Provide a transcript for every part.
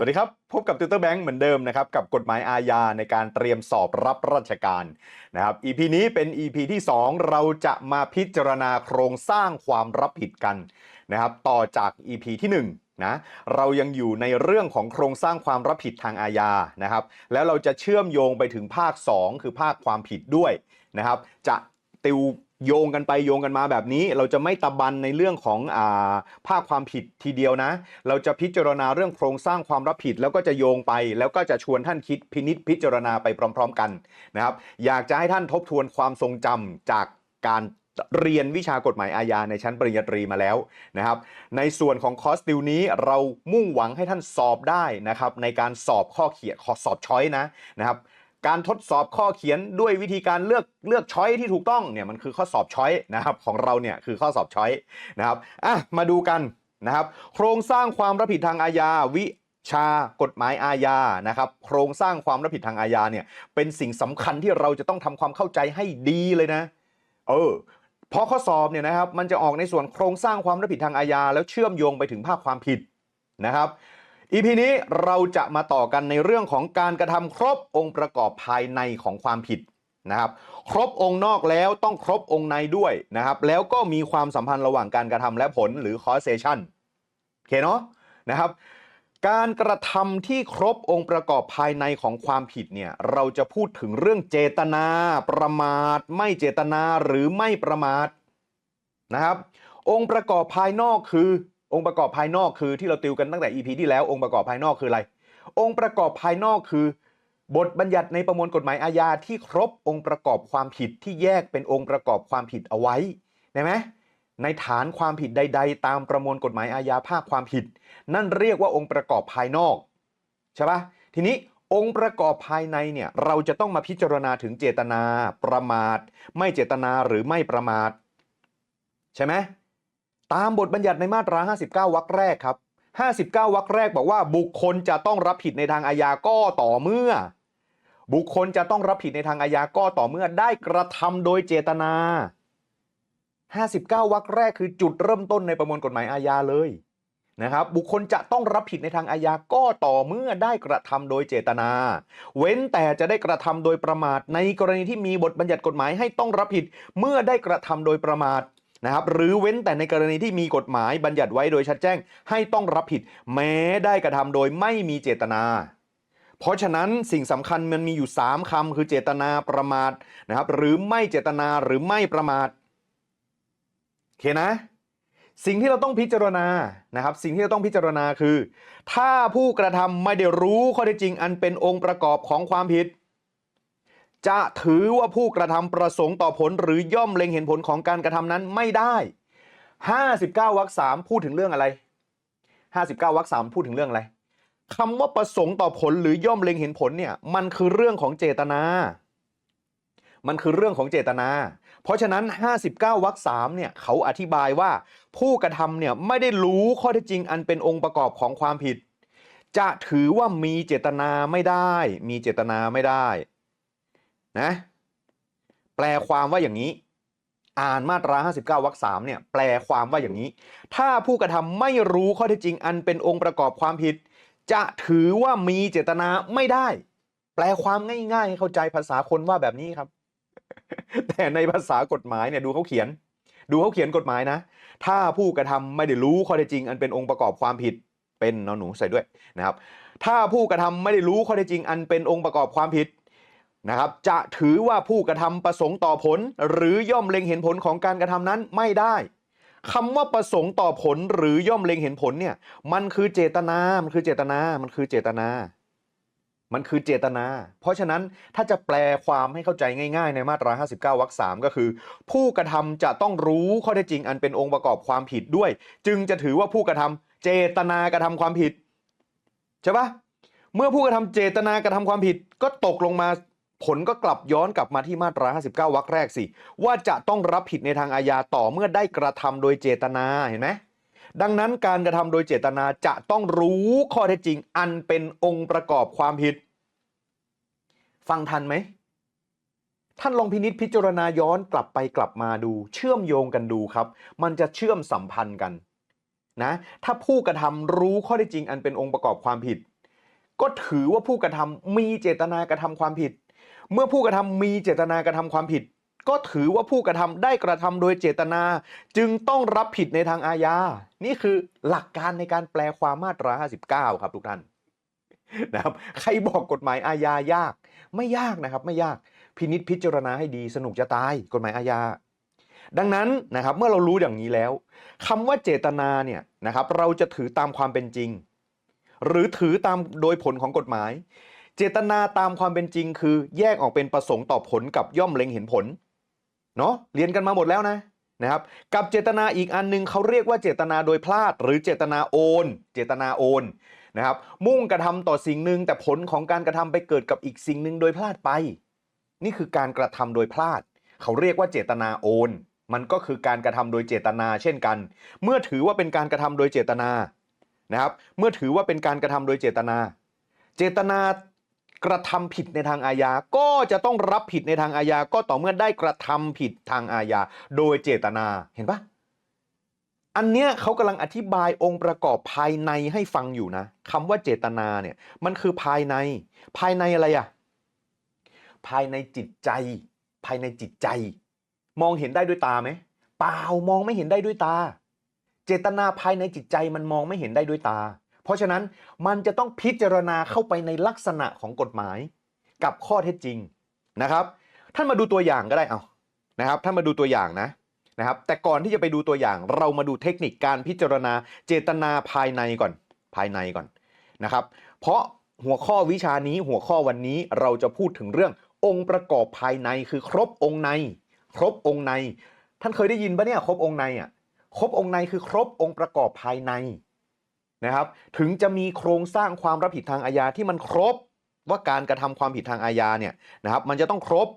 สวัสดีครับ พบกับติวเตอร์แบงค์เหมือนเดิมนะครับ กับกฎหมายอาญาในการเตรียมสอบรับราชการนะครับ EP นี้เป็น EP ที่ 2 เราจะมาพิจารณาโครงสร้างความรับผิดกันนะครับ ต่อจาก EP ที่1นะเรายังอยู่ในเรื่องของโครงสร้างความรับผิดทางอาญานะครับ แล้วเราจะเชื่อมโยงไปถึงภาค 2 คือภาคความผิดด้วยนะครับ จะติว โยงกันไปโยงกันมาแบบนี้ เราจะไม่ตะบันในเรื่องของอาภาคความผิดทีเดียวนะ เราจะพิจารณาเรื่องโครงสร้างความรับผิดแล้วก็จะโยงไป แล้วก็จะชวนท่านคิดพินิษพิจารณาไปพร้อม ๆ กันนะครับ อยากจะให้ท่านทบทวนความทรงจำจากการเรียนวิชากฎหมายอาญาในชั้นปริญญาตรีมาแล้วนะครับ ในส่วนของคอร์สติวนี้เรามุ่งหวังให้ท่านสอบได้นะครับในการสอบข้อเขียนสอบช้อยนะนะครับ การทดสอบข้อเขียนด้วยวิธีการเลือกเลือกช้อยที่ถูกต้องเนี่ยมันคือข้อสอบช้อยนะครับของเราเนี่ยคือข้อสอบช้อยนะครับอะมาดูกันนะครับ โครงสร้างความรับผิดทางอาญาวิชากฎหมายอาญานะครับโครงสร้างความรับผิดทางอาญาเนี่ยเป็นสิ่งสำคัญที่เราจะต้องทำความเข้าใจให้ดีเลยนะเออเพราะข้อสอบเนี่ยนะครับมันจะออกในส่วนโครงสร้างความรับผิดทางอาญาแล้วเชื่อมโยงไปถึงภาคความผิดนะครับ อีพีนี้เราจะมาต่อกันในเรื่องของการกระทำครบองค์ประกอบภายในของความผิดนะครับ ครบองค์นอกแล้วต้องครบองค์ในด้วยนะครับ แล้วก็มีความสัมพันธ์ระหว่างการกระทำและผลหรือ causation โอเคเนาะนะครับ การกระทำที่ครบองค์ประกอบภายในของความผิดเนี่ยเราจะพูดถึงเรื่องเจตนา ประมาท ไม่เจตนาหรือไม่ประมาทนะครับ องค์ประกอบภายนอกคือ องค์ประกอบภายนอกคือที่เราติวกันตั้งแต่ EP ที่แล้วองค์ประกอบภายนอกคืออะไร องค์ประกอบภายนอกคือ บทบัญญัติในประมวลกฎหมายอาญาที่ครบองค์ประกอบความผิดที่แยกเป็นองค์ประกอบความผิดเอาไว้เห็นไหมในฐานความผิดใด ๆ ตามประมวลกฎหมายอาญาภาคความผิด นั่นเรียกว่าองค์ประกอบภายนอกใช่ปะทีนี้องค์ประกอบภายในเนี่ยเราจะต้องมาพิจารณาถึงเจตนาประมาท ไม่เจตนาหรือไม่ประมาท ใช่ไหม ตามบทบัญญัติในมาตรา 59 วรรคแรกครับ 59 วรรคแรกบอกว่าบุคคลจะต้องรับผิดในทางอาญาก็ต่อเมื่อ บุคคลจะต้องรับผิดในทางอาญาก็ต่อเมื่อได้กระทำโดยเจตนา 59 วรรคแรกคือจุดเริ่มต้นในประมวลกฎหมายอาญาเลยนะครับบุคคลจะต้องรับผิดในทางอาญาก็ต่อเมื่อได้กระทำโดยเจตนา เว้นแต่จะได้กระทำโดยประมาทในกรณีที่มีบทบัญญัติกฎหมายให้ต้องรับผิดเมื่อได้กระทำโดยประมาท นะครับหรือเว้นแต่ในกรณีที่มีกฎหมายบัญญัติไว้โดยชัดแจ้ง ให้ต้องรับผิด แม้ได้กระทำโดยไม่มีเจตนา เพราะฉะนั้นสิ่งสำคัญมันมีอยู่ 3คำคือเจตนาประมาทนะครับหรือไม่เจตนาหรือไม่ประมาทโอเคนะ สิ่งที่เราต้องพิจารณานะครับ สิ่งที่เราต้องพิจารณาคือ ถ้าผู้กระทำไม่ได้รู้ข้อเท็จจริง อันเป็นองค์ประกอบของความผิด จะถือว่าผู้กระทำประสงค์ต่อผลหรือย่อมเล็งเห็นผลของการกระทำนั้นไม่ได้ 59วรรคสามพูดถึงเรื่องอะไร 59วรรคสามพูดถึงเรื่องอะไรคำว่าประสงค์ต่อผลหรือย่อมเล็งเห็นผลเนี่ยมันคือเรื่องของเจตนา มันคือเรื่องของเจตนา เพราะฉะนั้น 59วรรคสามเนี่ยเขาอธิบายว่าผู้กระทำเนี่ยไม่ได้รู้ข้อเท็จจริงอันเป็นองค์ประกอบของความผิด จะถือว่ามีเจตนาไม่ได้ มีเจตนาไม่ได้ นะแปลความว่าอย่างนี้ อ่านมาตรา 59วรรคสามเนี่ยแปลความว่าอย่างนี้ ถ้าผู้กระทำไม่รู้ข้อเท็จจริงอันเป็นองค์ประกอบความผิด จะถือว่ามีเจตนาไม่ได้ แปลความง่ายๆให้เข้าใจภาษาคนว่าแบบนี้ครับ แต่ในภาษากฎหมายเนี่ยดูเขาเขียน ดูเขาเขียนกฎหมายนะ ถ้าผู้กระทำไม่ได้รู้ข้อเท็จจริง อันเป็นองค์ประกอบความผิดเป็นนอนหนูใส่ด้วยนะครับ ถ้าผู้กระทำไม่ได้รู้ข้อเท็จจริง อันเป็นองค์ประกอบความผิด นะครับจะถือว่าผู้กระทำประสงค์ต่อผล หรือย่อมเล็งเห็นผลของการกระทำนั้นไม่ได้คำว่าประสงค์ต่อผลหรือย่อมเล็งเห็นผลเนี่ยมันคือเจตนา มันคือเจตนา มันคือเจตนา มันคือเจตนา เพราะฉะนั้นถ้าจะแปลความให้เข้าใจง่ายๆ ในมาตรา 59วรรคสามก็คือ ผู้กระทำจะต้องรู้ข้อเท็จจริงอันเป็นองค์ประกอบความผิดด้วย จึงจะถือว่าผู้กระทำเจตนากระทำความผิดใช่ปะเมื่อผู้กระทำเจตนากระทำความผิดก็ตกลงมา ผลก็กลับย้อนกลับมาที่มาตรา 59 วรรคแรกสิ ว่าจะต้องรับผิดในทางอาญาต่อเมื่อได้กระทำโดยเจตนาเห็นไหมดังนั้นการกระทำโดยเจตนาจะต้องรู้ข้อเท็จจริง อันเป็นองค์ประกอบความผิด ฟังทันไหม ท่านลองพินิษพิจารณาย้อนกลับไปกลับมาดู เชื่อมโยงกันดูครับ มันจะเชื่อมสัมพันธ์กันนะถ้าผู้กระทำรู้ข้อเท็จจริง อันเป็นองค์ประกอบความผิด ก็ถือว่าผู้กระทำมีเจตนากระทำความผิด เมื่อผู้กระทำมีเจตนากระทำความผิด ก็ถือว่าผู้กระทำได้กระทำโดยเจตนา จึงต้องรับผิดในทางอาญา นี่คือหลักการในการแปลความมาตรา 59 ครับทุกท่านนะครับใครบอกกฎหมายอาญายาก ไม่ยากนะครับไม่ยากพินิษพิจารณาให้ดีสนุกจะตายกฎหมายอาญาดังนั้นนะครับเมื่อเรารู้อย่างนี้แล้วคำว่าเจตนาเนี่ยนะครับเราจะถือตามความเป็นจริง หรือถือตามโดยผลของกฎหมาย เจตนาตามความเป็นจริงคือ แยกออกเป็นประสงค์ต่อผลกับย่อมเล็งเห็นผลเนาะเรียนกันมาหมดแล้วนะนะครับ กับเจตนาอีกอันหนึงเขาเรียกว่าเจตนาโดยพลาด หรือเจตนาโอน เจตนาโอนนะครับ มุ่งกระทำต่อสิ่งหนึ่งแต่ผลของการกระทำไปเกิดกับอีกสิ่งหนึ่งโดยพลาดไป นี่คือการกระทำโดยพลาด เขาเรียกว่าเจตนาโอน มันก็คือการกระทำโดยเจตนาเช่นกัน เมื่อถือว่าเป็นการกระทำโดยเจตนานะครับ เมื่อถือว่าเป็นการกระทำโดยเจตนา เจตนา กระทำผิดในทางอาญา ก็จะต้องรับผิดในทางอาญา ก็ต่อเมื่อได้กระทำผิดทางอาญา โดยเจตนา เห็นปะอันเนี้ยเขากำลังอธิบายองค์ประกอบภายในให้ฟังอยู่นะคำว่าเจตนาเนี่ย มันคือภายใน ภายในอะไรอะภายในจิตใจ ภายในจิตใจ มองเห็นได้ด้วยตาไหมเปล่ามองไม่เห็นได้ด้วยตา เจตนาภายในจิตใจมันมองไม่เห็นได้ด้วยตา เพราะฉะนั้นมันจะต้องพิจารณาเข้าไปในลักษณะของกฎหมายกับข้อเท็จจริงนะครับ ท่านมาดูตัวอย่างก็ได้เอานะครับท่านมาดูตัวอย่างนะนะครับ แต่ก่อนที่จะไปดูตัวอย่าง เรามาดูเทคนิคการพิจารณาเจตนาภายในก่อนภายในก่อนนะครับ เพราะหัวข้อวิชานี้หัวข้อวันนี้เราจะพูดถึงเรื่ององค์ประกอบภายในคือครบองค์ใน ครบองค์ใน ท่านเคยได้ยินปะเนี่ยครบองค์ในอะครบองค์ในคือครบองค์ประกอบภายใน นะครับ ถึงจะมีโครงสร้างความรับผิดทางอาญาที่มันครบว่าการกระทำความผิดทางอาญาเนี่ยนะครับ มันจะต้องครบ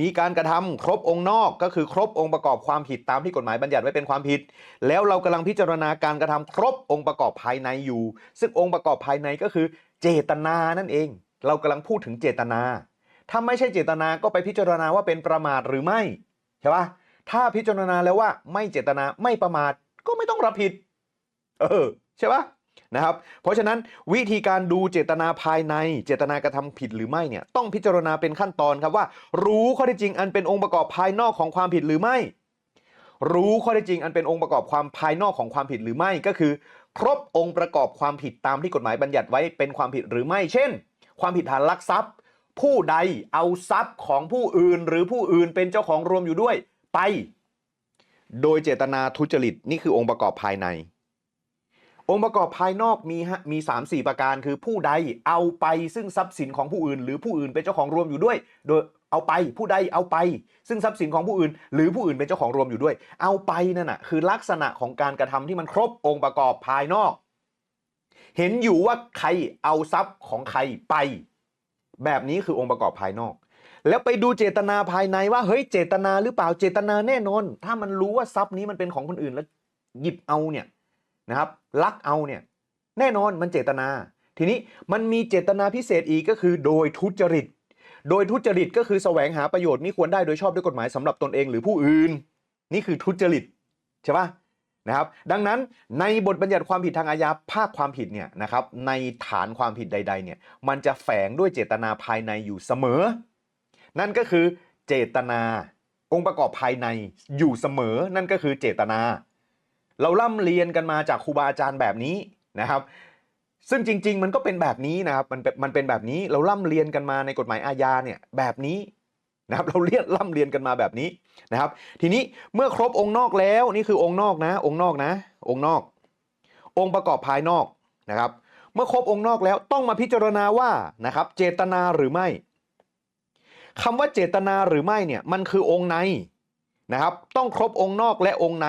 มีการกระทำครบองค์นอกก็คือครบองค์ประกอบความผิดตามที่กฎหมายบัญญัติไว้เป็นความผิด แล้วเรากำลังพิจารณาการกระทำครบองค์ประกอบภายในอยู่ ซึ่งองค์ประกอบภายในก็คือเจตนานั่นเอง เรากำลังพูดถึงเจตนา ถ้าไม่ใช่เจตนาก็ไปพิจารณาว่าเป็นประมาทหรือไม่ใช่ปะถ้าพิจารณาแล้วว่าไม่เจตนาไม่ประมาทก็ไม่ต้องรับผิด เออใช่ปะ นะครับ เพราะฉะนั้นวิธีการดูเจตนาภายในเจตนากระทำผิดหรือไม่เนี่ยต้องพิจารณาเป็นขั้นตอนครับว่า รู้ข้อเท็จจริงอันเป็นองค์ประกอบภายนอกของความผิดหรือไม่ รู้ข้อเท็จจริงอันเป็นองค์ประกอบความภายนอกของความผิดหรือไม่ก็คือ ครบองค์ประกอบความผิดตามที่กฎหมายบัญญัติไว้เป็นความผิดหรือไม่ เช่น ความผิดฐานลักทรัพย์ ผู้ใดเอาทรัพย์ของผู้อื่น หรือผู้อื่นเป็นเจ้าของรวมอยู่ด้วย ไป โดยเจตนาทุจริตนี่คือองค์ประกอบภายใน องค์ประกอบภายนอกมีฮะมี 3 4 ประการคือผู้ใดเอาไปซึ่งทรัพย์สินของผู้อื่น หรือผู้อื่นเป็นเจ้าของรวมอยู่ด้วย โดยเอาไปผู้ใดเอาไป ซึ่งทรัพย์สินของผู้อื่น หรือผู้อื่นเป็นเจ้าของรวมอยู่ด้วย เอาไปนั่นน่ะคือลักษณะของการกระทำที่มันครบองค์ประกอบภายนอก เห็นอยู่ว่าใครเอาทรัพย์ของใครไป แบบนี้คือองค์ประกอบภายนอก แล้วไปดูเจตนาภายในว่าเฮ้ยเจตนาหรือเปล่าเจตนาแน่นอน ถ้ามันรู้ว่าทรัพย์นี้มันเป็นของคนอื่นแล้วหยิบเอาเนี่ย นะครับลักเอาเนี่ยแน่นอนมันเจตนา ทีนี้มันมีเจตนาพิเศษอีกก็คือโดยทุจริต โดยทุจริตก็คือแสวงหาประโยชน์มิควรได้โดยชอบด้วยกฎหมายสำหรับตนเองหรือผู้อื่น นี่คือทุจริตใช่ปะนะครับดังนั้นในบทบัญญัติความผิดทางอาญาภาคความผิดเนี่ยนะครับในฐานความผิดใดๆเนี่ยมันจะแฝงด้วยเจตนาภายในอยู่เสมอ นั่นก็คือเจตนาองค์ประกอบภายในอยู่เสมอ นั่นก็คือเจตนา เราล่ำเรียนกันมาจากครูบาอาจารย์แบบนี้นะครับ ซึ่งจริง ๆ มันก็เป็นแบบนี้นะครับมันเป็นมันเป็นแบบนี้เราล่ำเรียนกันมาในกฎหมายอาญาเนี่ยแบบนี้นะครับเราเรียนล่ำเรียนกันมาแบบนี้นะครับ ทีนี้เมื่อครบองค์นอกแล้วนี่คือองค์นอกนะ องค์นอกนะ องค์นอก องค์ประกอบภายนอกนะครับ เมื่อครบองค์นอกแล้วต้องมาพิจารณาว่านะครับเจตนาหรือไม่คำว่าเจตนาหรือไม่เนี่ยมันคือองค์ในนะครับ ต้องครบองค์นอกและองค์ใน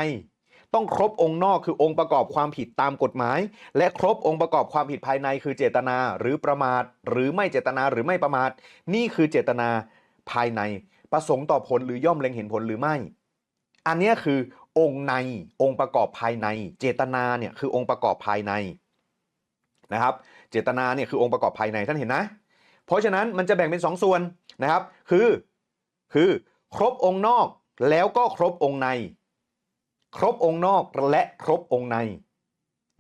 ต้องครบองค์นอกคือองค์ประกอบความผิดตามกฎหมาย และครบองค์ประกอบความผิดภายใน คือเจตนาหรือประมาท หรือไม่เจตนาหรือไม่ประมาท นี่คือเจตนาภายใน ประสงค์ต่อผลหรือย่อมเล็งเห็นผลหรือไม่ อันนี้คือองค์ในองค์ประกอบภายใน เจตนาเนี่ยคือองค์ประกอบภายในนะครับ เจตนาเนี่ยคือองค์ประกอบภายในท่านเห็นนะ เพราะฉะนั้นมันจะแบ่งเป็นสองส่วนนะครับ คือคือครบองค์นอกแล้วก็ครบองค์ใน ครบองค์นอกและครบองค์ใน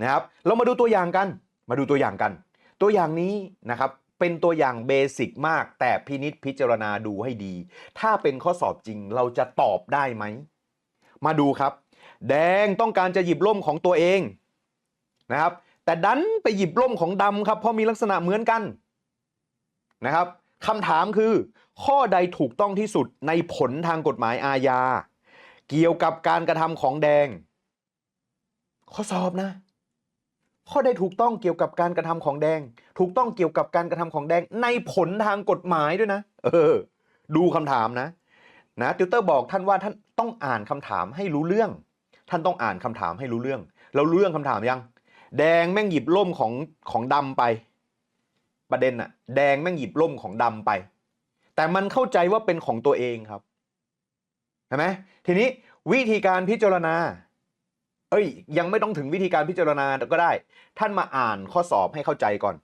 นะครับ เรามาดูตัวอย่างกัน มาดูตัวอย่างกัน ตัวอย่างนี้นะครับเป็นตัวอย่างเบสิกมาก แต่พินิษพิจารณาดูให้ดี ถ้าเป็นข้อสอบจริงเราจะตอบได้ไหม มาดูครับ แดงต้องการจะหยิบร่มของตัวเองนะครับ แต่ดันไปหยิบร่มของดำครับ เพราะมีลักษณะเหมือนกันนะครับคำถามคือ ข้อใดถูกต้องที่สุดในผลทางกฎหมายอาญา เกี่ยวกับการกระทำของแดง ข้อสอบนะ ข้อใดถูกต้องเกี่ยวกับการกระทำของแดง ถูกต้องเกี่ยวกับการกระทำของแดง ในผลทางกฎหมายด้วยนะ เออ ดูคำถามนะนะติวเตอร์บอกท่านว่าท่านต้องอ่านคำถามให้รู้เรื่อง ท่านต้องอ่านคำถามให้รู้เรื่อง เรารู้เรื่องคำถามยัง แดงแม่งหยิบล่มของของดำไป ประเด็นอะแดงแม่งหยิบล่มของดำไป แต่มันเข้าใจว่าเป็นของตัวเองครับ เห็นไหมทีนี้วิธีการพิจารณา เอ้ย ยังไม่ต้องถึงวิธีการพิจารณาก็ได้ ท่านมาอ่านข้อสอบให้เข้าใจก่อน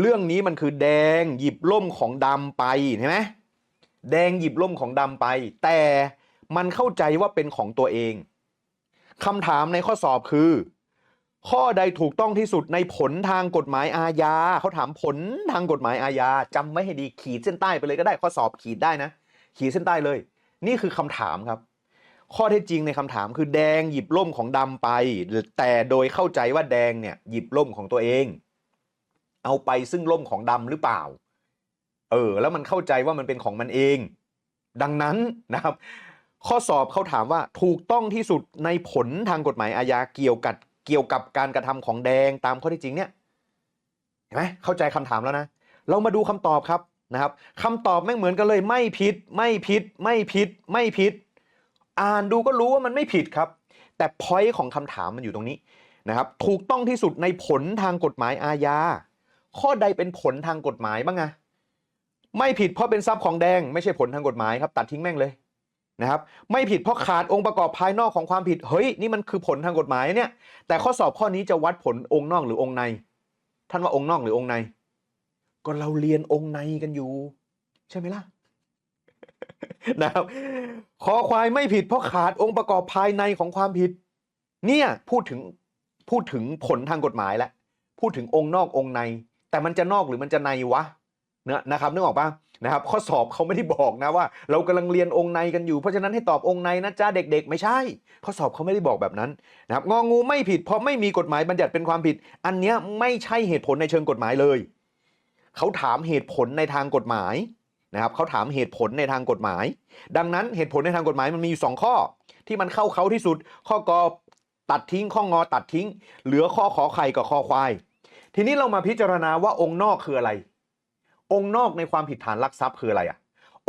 เรื่องนี้มันคือแดงหยิบล่มของดำไปเห็นไหมแดงหยิบล่มของดำไป แต่มันเข้าใจว่าเป็นของตัวเองคำถามในข้อสอบคือ ข้อใดถูกต้องที่สุดในผลทางกฎหมายอาญาเขาถามผลทางกฎหมายอาญาจำไว้ให้ดีขีดเส้นใต้ไปเลยก็ได้ข้อสอบขีดได้นะ ขีดเส้นใต้เลย นี่คือคำถามครับ ข้อเท็จจริงในคำถามคือแดงหยิบล่มของดำไป แต่โดยเข้าใจว่าแดงเนี่ยหยิบล่มของตัวเอง เอาไปซึ่งล่มของดำหรือเปล่า เออ แล้วมันเข้าใจว่ามันเป็นของมันเอง ดังนั้นนะครับ ข้อสอบเขาถามว่าถูกต้องที่สุดในผลทางกฎหมายอาญาเกี่ยวกับเกี่ยวกับการกระทำของแดงตามข้อเท็จจริงเนี่ยเห็นไหมเข้าใจคำถามแล้วนะ เรามาดูคำตอบครับ นะครับคำตอบแม่งเหมือนกันเลยไม่ผิด ไม่ผิด ไม่ผิด ไม่ผิด อ่านดูก็รู้ว่ามันไม่ผิดครับ แต่พอยต์ของคำถามมันอยู่ตรงนี้นะครับ ถูกต้องที่สุดในผลทางกฎหมายอาญาข้อใดเป็นผลทางกฎหมายบ้างอะไม่ผิดเพราะเป็นทรัพย์ของแดง ไม่ใช่ผลทางกฎหมายครับ ตัดทิ้งแม่งเลยนะครับ ไม่ผิดเพราะขาดองค์ประกอบภายนอกของความผิดเฮ้ยนี่มันคือผลทางกฎหมายเนี่ย แต่ข้อสอบข้อนี้จะวัดผลองค์นอกหรือองค์ใน ท่านว่าองค์นอกหรือองค์ใน ก็เราเรียนองค์ในกันอยู่ ใช่ไหมล่ะนะครับคอควายไม่ผิดเพราะขาดองค์ประกอบภายในของความผิด เนี่ยพูดถึงพูดถึงผลทางกฎหมายแล้วพูดถึงองค์นอกองค์ใน แต่มันจะนอกหรือมันจะในวะเนะนะครับนึกออกปะนะครับ ข้อสอบเขาไม่ได้บอกนะว่า เรากำลังเรียนองค์ในกันอยู่เพราะฉะนั้นให้ตอบองค์ในนะจ้าเด็ก ๆ ไม่ใช่ ข้อสอบเขาไม่ได้บอกแบบนั้นนะครับงองูไม่ผิดเพราะไม่มีกฎหมายบัญญัติเป็นความผิด อันเนี้ยไม่ใช่เหตุผลในเชิงกฎหมายเลย เขาถามเหตุผลในทางกฎหมายนะครับเขาถามเหตุผลในทางกฎหมาย ดังนั้นเหตุผลในทางกฎหมายมันมีอยู่สองข้อ ที่มันเข้าเขาที่สุด ข้อกอตัดทิ้งข้องอตัดทิ้ง เหลือข้อขอไข่กับคอควาย ทีนี้เรามาพิจารณาว่าองค์นอกคืออะไร องค์นอกในความผิดฐานลักทรัพย์คืออะไรอะ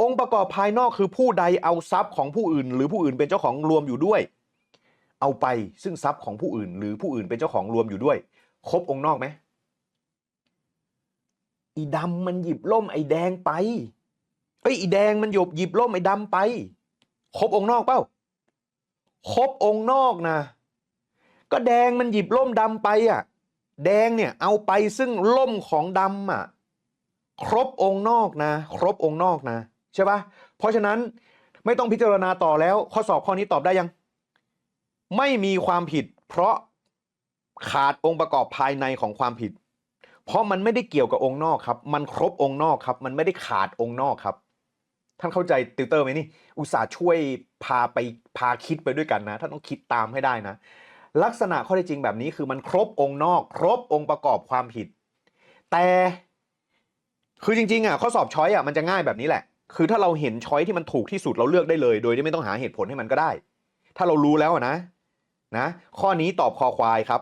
องค์ประกอบภายนอกคือผู้ใดเอาทรัพย์ของผู้อื่น หรือผู้อื่นเป็นเจ้าของรวมอยู่ด้วย เอาไปซึ่งทรัพย์ของผู้อื่น หรือผู้อื่นเป็นเจ้าของรวมอยู่ด้วย ครบองค์นอกไหม อีดำมันหยิบล่มไอ้แดงไปเอ้ยอีแดงมันหยบหยิบล่มไอ้ดำไป ครบองค์นอกเปล่าครบองค์นอกนะ ก็แดงมันหยิบล่มดำไปอะ แดงเนี่ยเอาไปซึ่งล่มของดำอะ ครบองค์นอกนะ ครบองค์นอกนะใช่ปะเพราะฉะนั้นไม่ต้องพิจารณาต่อแล้ว ข้อสอบข้อนี้ตอบได้ยัง ไม่มีความผิด เพราะขาดองค์ประกอบภายในของความผิด เพราะมันไม่ได้เกี่ยวกับองค์นอกครับ มันครบองค์นอกครับ มันไม่ได้ขาดองค์นอกครับ ท่านเข้าใจติวเตอร์ไหมนี่ อุตส่าห์ช่วยพาไปพาคิดไปด้วยกันนะ ท่านต้องคิดตามให้ได้นะ ลักษณะข้อเท็จจริงแบบนี้คือมันครบองค์นอก ครบองค์ประกอบความผิด แต่คือจริงๆอะข้อสอบช้อยอะมันจะง่ายแบบนี้แหละ คือถ้าเราเห็นช้อยที่มันถูกที่สุดเราเลือกได้เลย โดยที่ไม่ต้องหาเหตุผลให้มันก็ได้ ถ้าเรารู้แล้วนะนะ ข้อนี้ตอบคอควายครับ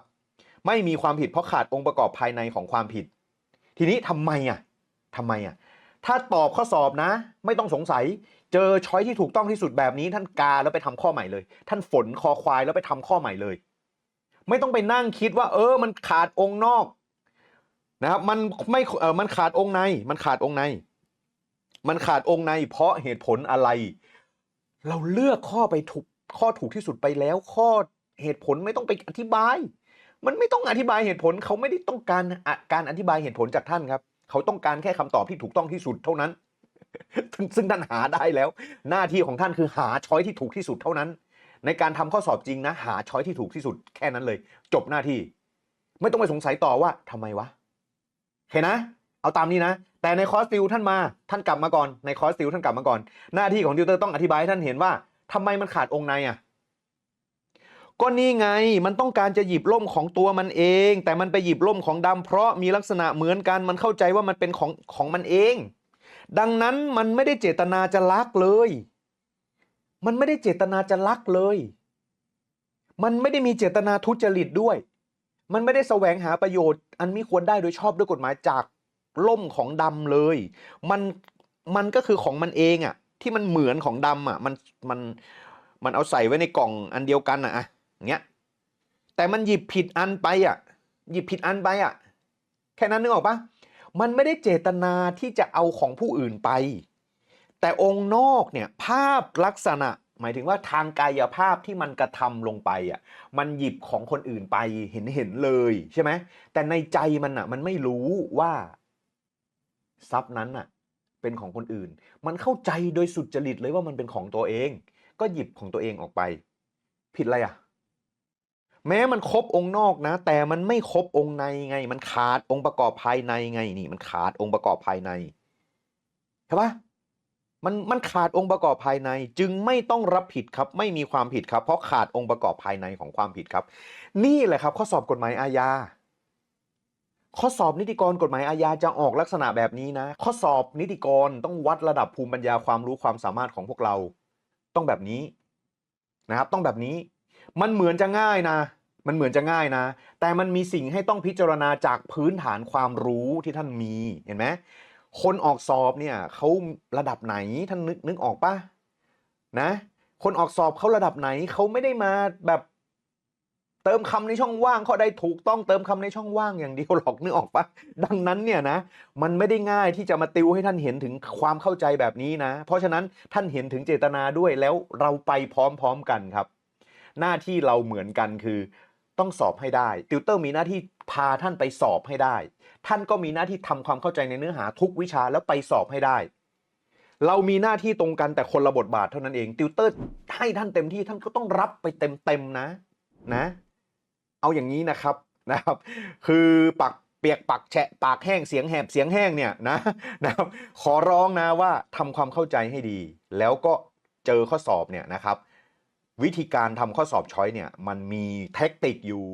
ไม่มีความผิดเพราะขาดองค์ประกอบภายในของความผิด ทีนี้ทำไมอะทำไมอะถ้าตอบข้อสอบนะ ไม่ต้องสงสัย เจอช้อยที่ถูกต้องที่สุดแบบนี้ ท่านกาแล้วไปทำข้อใหม่เลย ท่านฝนคอควายแล้วไปทำข้อใหม่เลย ไม่ต้องไปนั่งคิดว่า เออ มันขาดองค์นอกนะครับมันไม่เออมันขาดองค์ใน มันขาดองค์ใน มันขาดองค์ใน เพราะเหตุผลอะไร เราเลือกข้อไปถูกข้อถูกที่สุดไปแล้ว ข้อเหตุผลไม่ต้องไปอธิบาย มันไม่ต้องอธิบายเหตุผลเขาไม่ได้ต้องการการอธิบายเหตุผลจากท่านครับ เขาต้องการแค่คำตอบที่ถูกต้องที่สุดเท่านั้น ซึ่งท่านหาได้แล้ว หน้าที่ของท่านคือหาช้อยที่ถูกที่สุดเท่านั้น ในการทำข้อสอบจริงนะ หาช้อยที่ถูกที่สุดแค่นั้นเลย จบหน้าที่ ไม่ต้องไปสงสัยต่อว่าทำไมวะเคนนะ เอาตามนี้นะ แต่ในคอร์สติวท่านมา ท่านกลับมาก่อนในคอร์สติวท่านกลับมาก่อน หน้าที่ของติวเตอร์ต้องอธิบายให้ท่านเห็นว่าทำไมมันขาดองค์ในอะ ก็นี่ไงมันต้องการจะหยิบล่มของตัวมันเอง แต่มันไปหยิบล่มของดำเพราะมีลักษณะเหมือนกันมันเข้าใจว่ามันเป็นของของมันเอง ดังนั้นมันไม่ได้เจตนาจะลักเลย มันไม่ได้เจตนาจะลักเลย มันไม่ได้มีเจตนาทุจริตด้วย มันไม่ได้แสวงหาประโยชน์ อันมิควรได้โดยชอบด้วยกฎหมายจากล่มของดำเลย มันมันก็คือของมันเองอะที่มันเหมือนของดำอะมันมันมันเอาใส่ไว้ในกล่องอันเดียวกันอะอะ เงี้ยแต่มันหยิบผิดอันไปอะหยิบผิดอันไปอะแค่นั้นนึกออกปะมันไม่ได้เจตนาที่จะเอาของผู้อื่นไป แต่องค์นอกเนี่ยภาพลักษณะหมายถึงว่าทางกายภาพที่มันกระทำลงไปอะมันหยิบของคนอื่นไปเห็นเห็นเลยใช่ไหมแต่ในใจมันอะมันไม่รู้ว่าทรัพย์นั้นอะเป็นของคนอื่น มันเข้าใจโดยสุดจริตเลยว่ามันเป็นของตัวเอง ก็หยิบของตัวเองออกไป ผิดอะไรอะ แม้มันครบองค์นอกนะ แต่มันไม่ครบองค์ในไง มันขาดองค์ประกอบภายในไงนี่ มันขาดองค์ประกอบภายในใช่ปะมันมันขาดองค์ประกอบภายใน จึงไม่ต้องรับผิดครับ ไม่มีความผิดครับ เพราะขาดองค์ประกอบภายในของความผิดครับ นี่แหละครับ ข้อสอบกฎหมายอาญาข้อสอบนิติกรกฎหมายอาญาจะออกลักษณะแบบนี้นะ ข้อสอบนิติกรต้องวัดระดับภูมิปัญญาความรู้ความสามารถของพวกเรา ต้องแบบนี้นะครับ ต้องแบบนี้ มันเหมือนจะง่ายนะ มันเหมือนจะง่ายนะ แต่มันมีสิ่งให้ต้องพิจารณาจากพื้นฐานความรู้ที่ท่านมีเห็นไหมคนออกสอบเนี่ยเขาระดับไหนท่านนึกนึกออกปะนะ คนออกสอบเขาระดับไหนเขาไม่ได้มาแบบเติมคำในช่องว่างเขาได้ถูกต้องเติมคำในช่องว่างอย่างเดียวหรอกนึกออกปะดังนั้นเนี่ยนะมันไม่ได้ง่ายที่จะมาติวให้ท่านเห็นถึงความเข้าใจแบบนี้นะ เพราะฉะนั้นท่านเห็นถึงเจตนาด้วยแล้วเราไปพร้อมๆกันครับ หน้าที่เราเหมือนกันคือ ต้องสอบให้ได้ ติวเตอร์มีหน้าที่พาท่านไปสอบให้ได้ ท่านก็มีหน้าที่ทำความเข้าใจในเนื้อหาทุกวิชาแล้วไปสอบให้ได้ เรามีหน้าที่ตรงกันแต่คนละบทบาทเท่านั้นเอง ติวเตอร์ให้ท่านเต็มที่ท่านก็ต้องรับไปเต็มๆนะนะ เอาอย่างนี้นะครับนะครับ คือปักเปียกปักแฉะปากแห้งเสียงแหบเสียงแห้งเนี่ยนะนะครับขอร้องนะว่าทำความเข้าใจให้ดี แล้วก็เจอข้อสอบเนี่ยนะครับ วิธีการทำข้อสอบช้อยเนี่ยมันมีเทคนิคอยู่